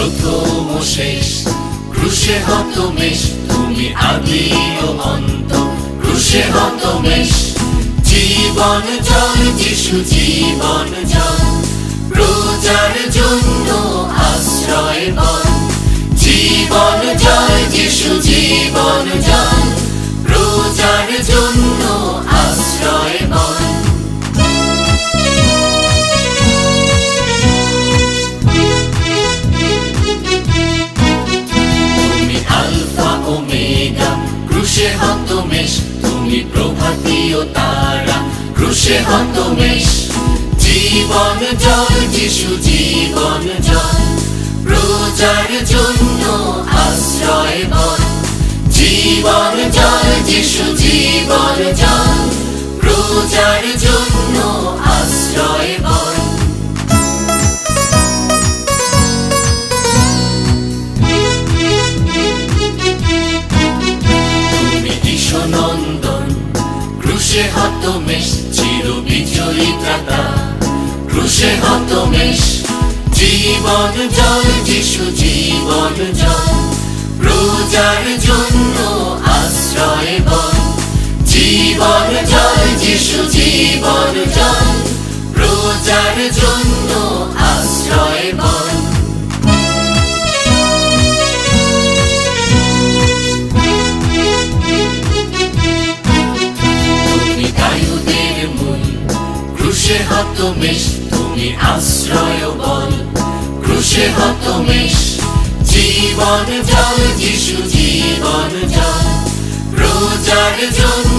প্রথম শেষ। ক্রুশে হত মেষ তুমি আদি ও অন্ত। ক্রুশে হত মেষ জীবন জল যিশু, জীবন জল প্রচার জন্য তুমি প্রভাতীয় তারা, ক্রুশে হত মেষ জীবন জল, যিশু, জীবন জল। প্রজার জন্য আশ্রয় বল। জীবন জল, যিশু, জীবন জল। প্রজার জন্য ক্রুশে হত মেষ চির বিজয়ী ত্রাতা। ক্রুশে হত মেষ জীবন জল, যিশু জীবন জল। প্রজার জন্য আশ্রয় বল। জীবন জল, যিশু জীবন জল। প্রজার জন্য আশ্রয় ক্রুশে হত মেষ তুমি আশ্রয় বল। ক্রুশে হত মেষ জীবন জল, যিশু জীবন জল। রোজার জন্য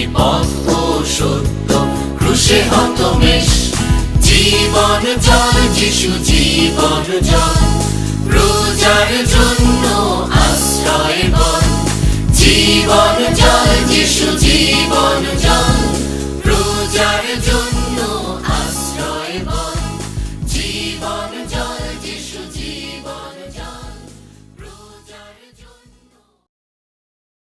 তুমি পথ ও সত্য, ক্রুশে হত মেষ জীবন জল, যিশু জীবন জল রোজার জন্য আশ্রয় বল। জীবন জল, যিশু জীবন জল